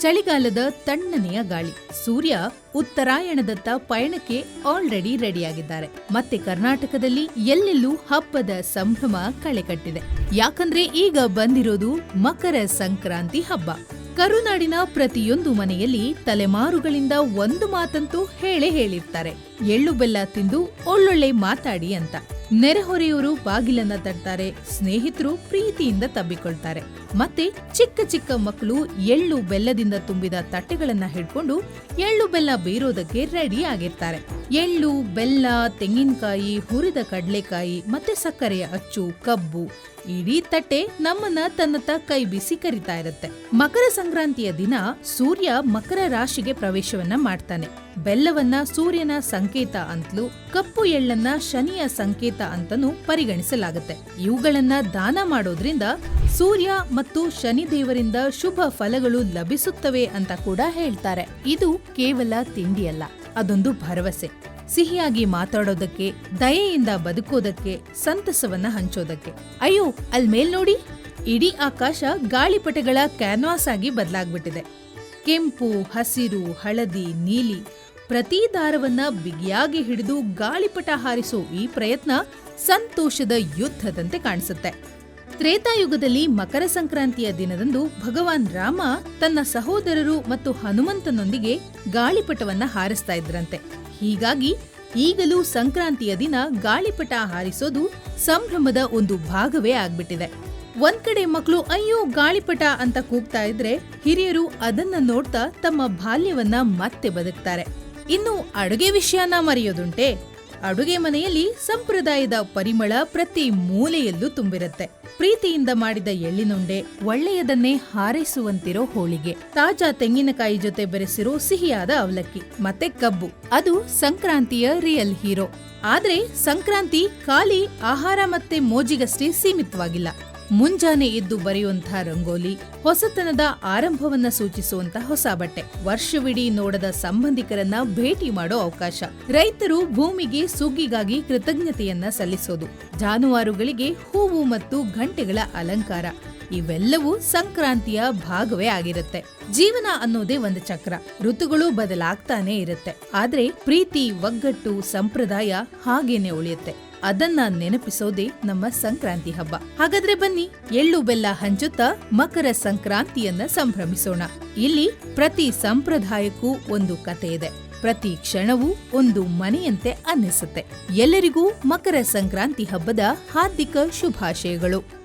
ಚಳಿಗಾಲದ ತಣ್ಣನೆಯ ಗಾಳಿ. ಸೂರ್ಯ ಉತ್ತರಾಯಣದತ್ತ ಪಯಣಕ್ಕೆ ಆಲ್ರೆಡಿ ರೆಡಿಯಾಗಿದ್ದಾರೆ ಮತ್ತೆ ಕರ್ನಾಟಕದಲ್ಲಿ ಎಲ್ಲೆಲ್ಲೂ ಹಬ್ಬದ ಸಂಭ್ರಮ ಕಳೆಕಟ್ಟಿದೆ. ಯಾಕಂದ್ರೆ ಈಗ ಬಂದಿರೋದು ಮಕರ ಸಂಕ್ರಾಂತಿ ಹಬ್ಬ. ಕರುನಾಡಿನ ಪ್ರತಿಯೊಂದು ಮನೆಯಲ್ಲಿ ತಲೆಮಾರುಗಳಿಂದ ಒಂದು ಮಾತಂತೂ ಹೇಳೇ ಹೇಳಿರ್ತಾರೆ. ಎಳ್ಳು ಬೆಲ್ಲ ತಿಂದು ಒಳ್ಳೊಳ್ಳೆ ಮಾತಾಡಿ ಅಂತ. ನೆರೆಹೊರೆಯವರು ಬಾಗಿಲನ್ನ ತಟ್ತಾರೆ, ಸ್ನೇಹಿತರು ಪ್ರೀತಿಯಿಂದ ತಬ್ಬಿಕೊಳ್ತಾರೆ. ಮತ್ತೆ ಚಿಕ್ಕ ಚಿಕ್ಕ ಮಕ್ಕಳು ಎಳ್ಳು ಬೆಲ್ಲದಿಂದ ತುಂಬಿದ ತಟ್ಟೆಗಳನ್ನ ಹಿಡ್ಕೊಂಡು ಎಳ್ಳು ಬೆಲ್ಲ ಬೀರೋದಕ್ಕೆ ರೆಡಿ ಆಗಿರ್ತಾರೆ. ಎಳ್ಳು, ಬೆಲ್ಲ, ತೆಂಗಿನಕಾಯಿ, ಹುರಿದ ಕಡಲೆಕಾಯಿ, ಮತ್ತೆ ಸಕ್ಕರೆಯ ಅಚ್ಚು, ಕಬ್ಬು, ಇಡೀ ತಟ್ಟೆ ನಮ್ಮನ್ನ ತನ್ನತ್ತ ಕೈ ಬಿಸಿ ಕರಿತಾ ಇರುತ್ತೆ. ಮಕರ ಸಂಕ್ರಾಂತಿಯ ದಿನ ಸೂರ್ಯ ಮಕರ ರಾಶಿಗೆ ಪ್ರವೇಶವನ್ನ ಮಾಡ್ತಾನೆ. ಬೆಲ್ಲವನ್ನ ಸೂರ್ಯನ ಸಂಕೇತ ಅಂತಲೂ, ಕಪ್ಪು ಎಳ್ಳನ್ನ ಶನಿಯ ಸಂಕೇತ ಅಂತನೂ ಪರಿಗಣಿಸಲಾಗುತ್ತೆ. ಇವುಗಳನ್ನ ದಾನ ಮಾಡೋದ್ರಿಂದ ಸೂರ್ಯ ಮತ್ತು ಶನಿ ದೇವರಿಂದ ಶುಭ ಫಲಗಳು ಲಭಿಸುತ್ತವೆ ಅಂತ ಕೂಡ ಹೇಳ್ತಾರೆ. ಇದು ಕೇವಲ ತಿಂಡಿಯಲ್ಲ, ಅದೊಂದು ಭರವಸೆ. ಸಿಹಿಯಾಗಿ ಮಾತಾಡೋದಕ್ಕೆ, ದಯೆಯಿಂದ ಬದುಕೋದಕ್ಕೆ, ಸಂತಸವನ್ನ ಹಂಚೋದಕ್ಕೆ. ಅಯ್ಯೋ ಅಲ್ ಮೇಲ್ ನೋಡಿ. ಇಡೀ ಆಕಾಶ ಗಾಳಿಪಟಗಳ ಕ್ಯಾನ್ವಾಸ್ ಆಗಿ ಬದಲಾಗ್ಬಿಟ್ಟಿದೆ. ಕೆಂಪು, ಹಸಿರು, ಹಳದಿ, ನೀಲಿ ಪ್ರತಿ ದಾರವನ್ನ ಬಿಗಿಯಾಗಿ ಹಿಡಿದು ಗಾಳಿಪಟ ಹಾರಿಸೋ ಈ ಪ್ರಯತ್ನ ಸಂತೋಷದ ಯುದ್ಧದಂತೆ ಕಾಣಿಸುತ್ತೆ. ತ್ರೇತಾಯುಗದಲ್ಲಿ ಮಕರ ಸಂಕ್ರಾಂತಿಯ ದಿನದಂದು ಭಗವಾನ್ ರಾಮ ತನ್ನ ಸಹೋದರರು ಮತ್ತು ಹನುಮಂತನೊಂದಿಗೆ ಗಾಳಿಪಟವನ್ನ ಹಾರಿಸ್ತಾ ಇದ್ರಂತೆ. ಹೀಗಾಗಿ ಈಗಲೂ ಸಂಕ್ರಾಂತಿಯ ದಿನ ಗಾಳಿಪಟ ಹಾರಿಸೋದು ಸಂಭ್ರಮದ ಒಂದು ಭಾಗವೇ ಆಗ್ಬಿಟ್ಟಿದೆ. ಒಂದ್ ಕಡೆ ಮಕ್ಕಳು ಅಯ್ಯೋ ಗಾಳಿಪಟ ಅಂತ ಕೂಗ್ತಾ ಇದ್ರೆ ಹಿರಿಯರು ಅದನ್ನ ನೋಡ್ತಾ ತಮ್ಮ ಬಾಲ್ಯವನ್ನ ಮತ್ತೆ ಬದುಕ್ತಾರೆ. ಇನ್ನು ಅಡುಗೆ ವಿಷಯನ ಮರೆಯೋದುಂಟೆ. ಅಡುಗೆ ಮನೆಯಲ್ಲಿ ಸಂಪ್ರದಾಯದ ಪರಿಮಳ ಪ್ರತಿ ಮೂಲೆಯಲ್ಲೂ ತುಂಬಿರುತ್ತೆ. ಪ್ರೀತಿಯಿಂದ ಮಾಡಿದ ಎಳ್ಳಿನುಂಡೆ ಒಳ್ಳೆಯದನ್ನೇ ಹಾರೈಸುವಂತಿರೋ ಹೋಳಿಗೆ. ತಾಜಾ ತೆಂಗಿನಕಾಯಿ ಜೊತೆ ಬೆರೆಸಿರೋ ಸಿಹಿಯಾದ ಅವಲಕ್ಕಿ, ಮತ್ತೆ ಕಬ್ಬು. ಅದು ಸಂಕ್ರಾಂತಿಯ ರಿಯಲ್ ಹೀರೋ. ಆದ್ರೆ ಸಂಕ್ರಾಂತಿ ಖಾಲಿ ಆಹಾರ ಮತ್ತೆ ಮೋಜಿಗಷ್ಟೇ ಸೀಮಿತವಾಗಿಲ್ಲ. ಮುಂಜಾನೆ ಎದ್ದು ಬರೆಯುವಂತಹ ರಂಗೋಲಿ, ಹೊಸತನದ ಆರಂಭವನ್ನ ಸೂಚಿಸುವಂತಹ ಹೊಸ ಬಟ್ಟೆ. ವರ್ಷವಿಡೀ ನೋಡದ ಸಂಬಂಧಿಕರನ್ನ ಭೇಟಿ ಮಾಡೋ ಅವಕಾಶ. ರೈತರು ಭೂಮಿಗೆ ಸುಗ್ಗಿಗಾಗಿ ಕೃತಜ್ಞತೆಯನ್ನ ಸಲ್ಲಿಸೋದು. ಜಾನುವಾರುಗಳಿಗೆ ಹೂವು ಮತ್ತು ಘಂಟೆಗಳ ಅಲಂಕಾರ. ಇವೆಲ್ಲವೂ ಸಂಕ್ರಾಂತಿಯ ಭಾಗವೇ ಆಗಿರುತ್ತೆ. ಜೀವನ ಅನ್ನೋದೇ ಒಂದು ಚಕ್ರ. ಋತುಗಳು ಬದಲಾಗ್ತಾನೆ ಇರುತ್ತೆ. ಆದ್ರೆ ಪ್ರೀತಿ, ಒಗ್ಗಟ್ಟು, ಸಂಪ್ರದಾಯ ಹಾಗೇನೆ ಉಳಿಯುತ್ತೆ. ಅದನ್ನ ನೆನಪಿಸೋದೇ ನಮ್ಮ ಸಂಕ್ರಾಂತಿ ಹಬ್ಬ. ಹಾಗಾದ್ರೆ ಬನ್ನಿ, ಎಳ್ಳು ಬೆಲ್ಲ ಹಂಚುತ್ತಾ ಮಕರ ಸಂಕ್ರಾಂತಿಯನ್ನ ಸಂಭ್ರಮಿಸೋಣ. ಇಲ್ಲಿ ಪ್ರತಿ ಸಂಪ್ರದಾಯಕ್ಕೂ ಒಂದು ಕತೆ ಇದೆ. ಪ್ರತಿ ಕ್ಷಣವೂ ಒಂದು ಮನೆಯಂತೆ ಅನ್ನಿಸುತ್ತೆ. ಎಲ್ಲರಿಗೂ ಮಕರ ಸಂಕ್ರಾಂತಿ ಹಬ್ಬದ ಹಾರ್ದಿಕ ಶುಭಾಶಯಗಳು.